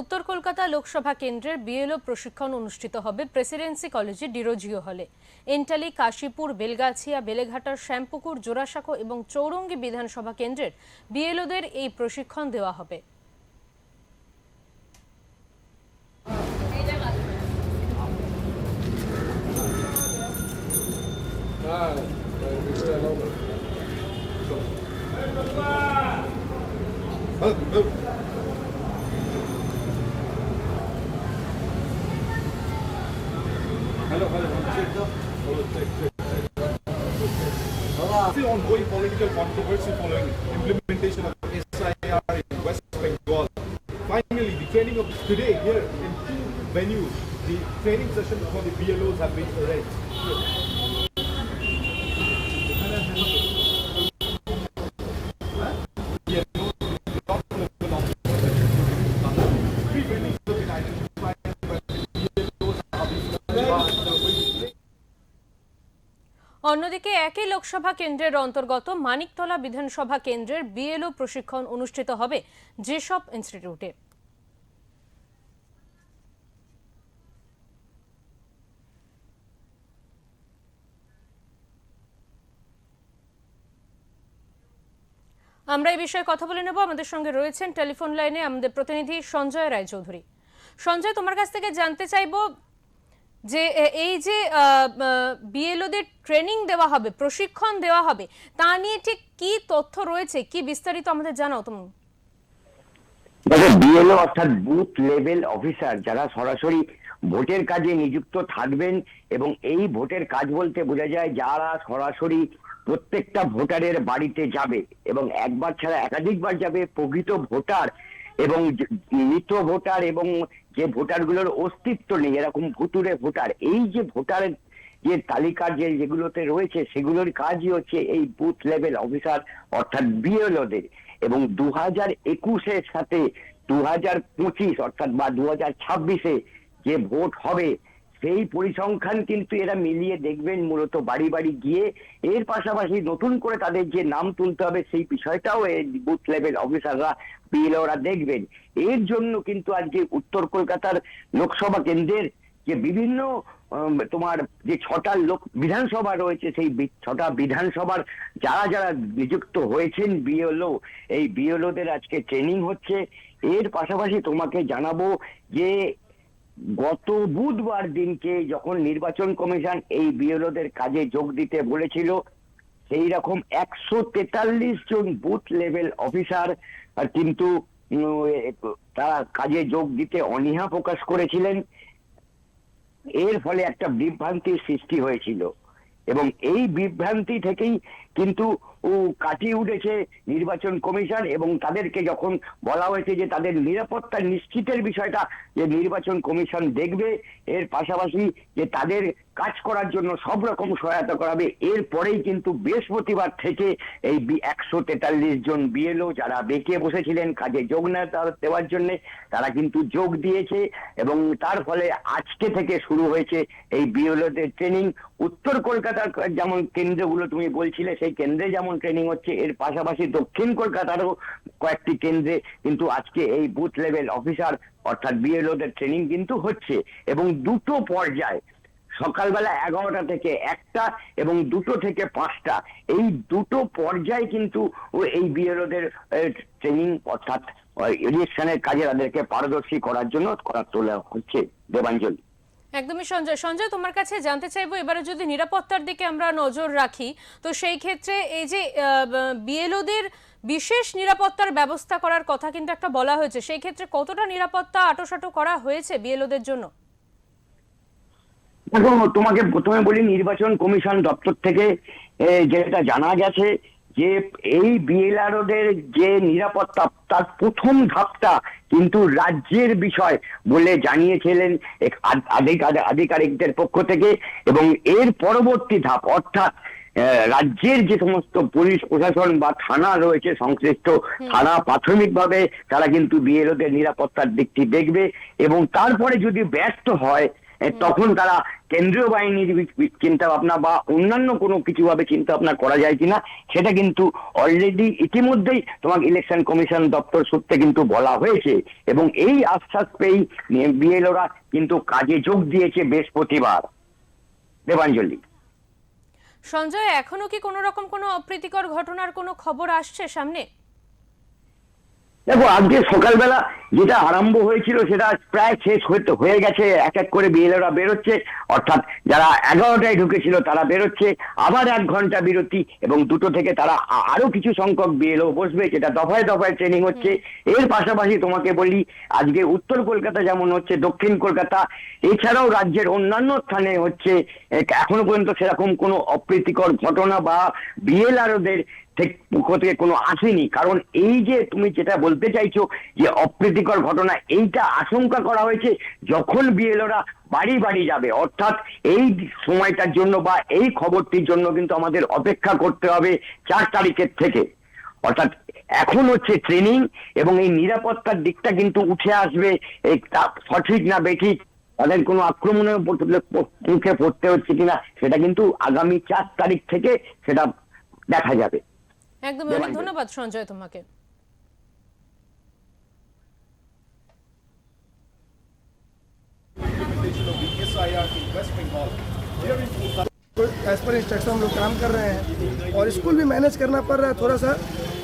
উত্তর কলকাতা লোকসভা কেন্দ্রের বিএলও প্রশিক্ষণ অনুষ্ঠিত হবে প্রেসিডেন্সি কলেজে ডিরোজিও হলে। এন্টালি, কাশীপুর, বেলগাছিয়া, বেলেঘাটার শ্যামপুকুর, জোড়াসাঁকো এবং চৌরঙ্গী বিধানসভা কেন্দ্রের বিএলওদের এই প্রশিক্ষণ দেওয়া হবে। The ongoing political controversy following implementation of SIR in West Bengal. Finally, the training of today here in two venues, the training session for the BLOs have been arranged. অন্যদিকে একই লোকসভা কেন্দ্রের অন্তর্গত মানিকতলা বিধানসভা কেন্দ্রের বিএলও প্রশিক্ষণ অনুষ্ঠিত হবে যেসব ইনস্টিটিউটে। আমরা এই বিষয়ে কথা বলে নেব। আমাদের সঙ্গে রয়েছেন টেলিফোন লাইনে আমাদের প্রতিনিধি সঞ্জয় রায়চৌধুরী। সঞ্জয়, তোমার কাছ থেকে জানতে চাইব যে এই যে বিএলওদের ট্রেনিং দেওয়া হবে, প্রশিক্ষণ দেওয়া হবে, তা নিয়ে ঠিক কি তথ্য রয়েছে? কি বিস্তারিত আমাদের জানাও তুমি বিএলও অর্থাৎ বুথ লেভেল অফিসার যারা সরাসরি ভোটের কাজে নিযুক্ত থাকবেন এবং এই ভোটের কাজ বলতে বোঝা যায় যারা সরাসরি প্রত্যেকটা ভোটারের বাড়িতে যাবে এবং একবার ছাড়া একাধিকবার যাবে প্রকৃত ভোটার এবং মৃত ভোটার এবং যে ভোটারগুলোর অস্তিত্ব নেই, এরকম ভুতুরে ভোটার, এই যে ভোটার যে তালিকার যে যেগুলোতে রয়েছে, সেগুলোর কাজই হচ্ছে এই বুথ লেভেল অফিসার, অর্থাৎ বিএলওদের। এবং দু হাজার একুশের সাথে দু হাজার পঁচিশ, অর্থাৎ বা দু হাজার ছাব্বিশে যে ভোট হবে সেই পরিসংখ্যান কিন্তু এরা মিলিয়ে দেখবেন মূলত বাড়ি বাড়ি গিয়ে। এর পাশাপাশি নতুন করে তাদের যে নাম তুলতে হবে সেই বিষয়টাও বুথ লেভেল অফিসাররা বিএলওরা দেখবেন। এর জন্য কিন্তু আজকে উত্তর কলকাতার লোকসভা কেন্দ্রের যে বিভিন্ন তোমার যে ছটা লোক বিধানসভা রয়েছে সেই ছটা বিধানসভার যারা যারা নিযুক্ত হয়েছেন বিএলও, এই বিএলওদের আজকে ট্রেনিং হচ্ছে। এর পাশাপাশি তোমাকে জানাব যে গত বুধবার দিনকে যখন নির্বাচন কমিশন এই বিএলওদের কাজে যোগ দিতে বলেছিল, সেই রকম একশো তেতাল্লিশ জন বুথ লেভেল অফিসার কিন্তু তারা কাজে যোগ দিতে অনীহা প্রকাশ করেছিলেন। এর ফলে একটা বিভ্রান্তির সৃষ্টি হয়েছিল। এবং এই বিভ্রান্তি থেকেই কিন্তু কাটিয়ে উঠেছে নির্বাচন কমিশন এবং তাদেরকে যখন বলা হয়েছে যে তাদের নিরাপত্তা নিশ্চিতের বিষয়টা যে নির্বাচন কমিশন দেখবে, এর পাশাপাশি যে তাদের কাজ করার জন্য সব রকম সহায়তা করাবে। এরপরেই কিন্তু বৃহস্পতিবার থেকে এই একশো তেতাল্লিশ জন বিএলও যারা বেঁকে বসেছিলেন কাজে যোগ না দেওয়ার জন্য, তারা কিন্তু যোগ দিয়েছে এবং তার ফলে আজকে থেকে শুরু হয়েছে এই বিএলওদের ট্রেনিং। উত্তর কলকাতার যেমন কেন্দ্রগুলো তুমি বলছিলে, সেই কেন্দ্রে যেমন ট্রেনিং হচ্ছে, এর পাশাপাশি দক্ষিণ কলকাতারও কয়েকটি কেন্দ্রে কিন্তু আজকে এই বুথ লেভেল অফিসার অর্থাৎ বিএলওদের ট্রেনিং কিন্তু হচ্ছে এবং দুটো পর্যায় সকালবেলা এগারোটা থেকে একটা এবং দুটো থেকে পাঁচটা। এই দুটো পর্যায়ে কিন্তু এই বিএলওদের ট্রেনিং অর্থাৎ ইলেকশনের কাজে তাদেরকে পারদর্শী করার জন্য করা তোলা হচ্ছে দেবাঞ্জলি। একদমই সঞ্জয়। সঞ্জয়, তোমার কাছে জানতে চাইব, এবারে যদি নিরাপত্তার দিকে আমরা নজর রাখি, তো সেই ক্ষেত্রে এই যে বিএলওদের বিশেষ নিরাপত্তার ব্যবস্থা করার কথা কিন্তু একটা বলা হয়েছে। সেই ক্ষেত্রে কতটা নিরাপত্তা আটোসাটো করা হয়েছে বিএলওদের জন্য? দেখো তোমাকে প্রথমে বলি নির্বাচন কমিশন দপ্তর থেকে যেটা জানা গেছে যে এই বিএলআরওদের যে নিরাপত্তা তার প্রথম ধাপটা কিন্তু রাজ্যের বিষয় বলে জানিয়েছিলেন আধিকারিকদের পক্ষ থেকে এবং এর পরবর্তী ধাপ অর্থাৎ রাজ্যের যে সমস্ত পুলিশ প্রশাসন বা থানা রয়েছে সংশ্লিষ্ট থানা প্রাথমিকভাবে তারা কিন্তু বিএলওদের নিরাপত্তার দিকটি দেখবে এবং তারপরে যদি ব্যর্থ হয় তখন তারা কেন্দ্রীয় বাহিনীর চিন্তা ভাবনা বা অন্যান্য কোনো কিছু ভাবে চিন্তা ভাবনা করা যায় কিনা, সেটা কিন্তু অলরেডি ইতিমধ্যেই তোমাকে ইলেকশন কমিশন দপ্তর সূত্রে কিন্তু বলা হয়েছে। এবং এই আশ্বাস পেয়েই বিএলওরা কিন্তু কাজে যোগ দিয়েছে বৃহস্পতিবার। দেবাঞ্জলি। সঞ্জয়, এখনও কি কোনো রকম কোনো অপ্রীতিকর ঘটনার কোনো খবর আসছে সামনে? দেখো আজকে সকালবেলা যেটা আরম্ভ হয়েছিল সেটা প্রায় শেষ হতে হয়ে গেছে এক এক করে বিএলওরা বেরোচ্ছে। অর্থাৎ যারা এগারোটায় ঢুকেছিল তারা বেরোচ্ছে। আবার এক ঘণ্টা বিরতি এবং দুটো থেকে তারা আরও কিছু সংখ্যক বিএলও বসবে যেটা দফায় দফায় ট্রেনিং হচ্ছে। এর পাশাপাশি তোমাকে বলি আজকে উত্তর কলকাতা যেমন হচ্ছে দক্ষিণ কলকাতা এছাড়াও রাজ্যের অন্যান্য স্থানে হচ্ছে এখনও পর্যন্ত সেরকম কোনো অপ্রীতিকর ঘটনা বা বিএলআরওদের থেকে পক্ষ থেকে কোনো আসেনি। কারণ এই যে তুমি যেটা বলতে চাইছো যে অপ্রীতিকর ঘটনা, এইটা আশঙ্কা করা হয়েছে যখন বিএলওরা বাড়ি বাড়ি যাবে। অর্থাৎ এই সময়টার জন্য বা এই খবরটির জন্য কিন্তু আমাদের অপেক্ষা করতে হবে চার তারিখের থেকে। অর্থাৎ এখন হচ্ছে ট্রেনিং এবং এই নিরাপত্তার দিকটা কিন্তু উঠে আসবে। সঠিক না বেঠিক, তাদের কোনো আক্রমণের মুখে পড়তে হচ্ছে কিনা, সেটা কিন্তু আগামী চার তারিখ থেকে সেটা দেখা যাবে। একদম অনেক দেবাঞ্জন। ধন্যবাদ সঞ্জয় তোমাকে implementation of the SIR in West Bengal. Here in Kolkata, as per instruction हम लोग काम कर रहे हैं और स्कूल भी मैनेज करना पड़ रहा है थोड़ा सा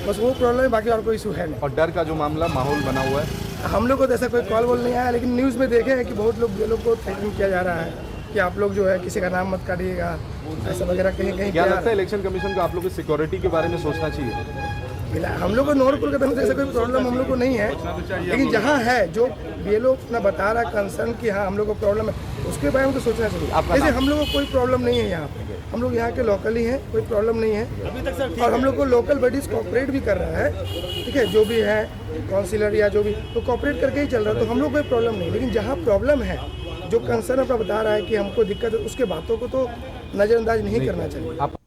बस वो प्रॉब्लम है बाकी और कोई इशू है नहीं और डर का जो मामला माहौल बना हुआ है हम लोग को तो ऐसा कोई कॉल वॉल नहीं आया लेकिन न्यूज़ में देखे हैं कि बहुत लोग ये लोग को थ्रेटनिंग किया जा रहा है कि आप लोग जो है किसी का नाम मत काटिएगा ऐसा वगैरह कहीं कहीं क्या लगता है इलेक्शन कमीशन को आप लोग की सिक्योरिटी के बारे में सोचना चाहिए? मिला हम लोग को नॉर्थ कोलकाता में तो ऐसा कोई प्रॉब्लम हम लोग को नहीं है। लेकिन जहाँ है जो ये लोग अपना बता रहा है कंसर्न कि हाँ हम लोग को प्रॉब्लम है उसके बारे में तो सोचना चाहिए। जैसे हम लोग को कोई प्रॉब्लम नहीं है यहाँ पे। हम लोग यहाँ के लोकल ही हैं कोई प्रॉब्लम नहीं है। और हम लोग को लोकल बॉडीज कॉपरेट भी कर रहा है। ठीक है जो भी है काउंसिलर या जो भी तो कॉपरेट करके ही चल रहा है तो हम लोग कोई प्रॉब्लम नहीं लेकिन जहाँ प्रॉब्लम है जो कंसर्न आपका बता रहा है कि हमको दिक्कत है, उसके बातों को तो नज़रअंदाज नहीं करना चाहिए।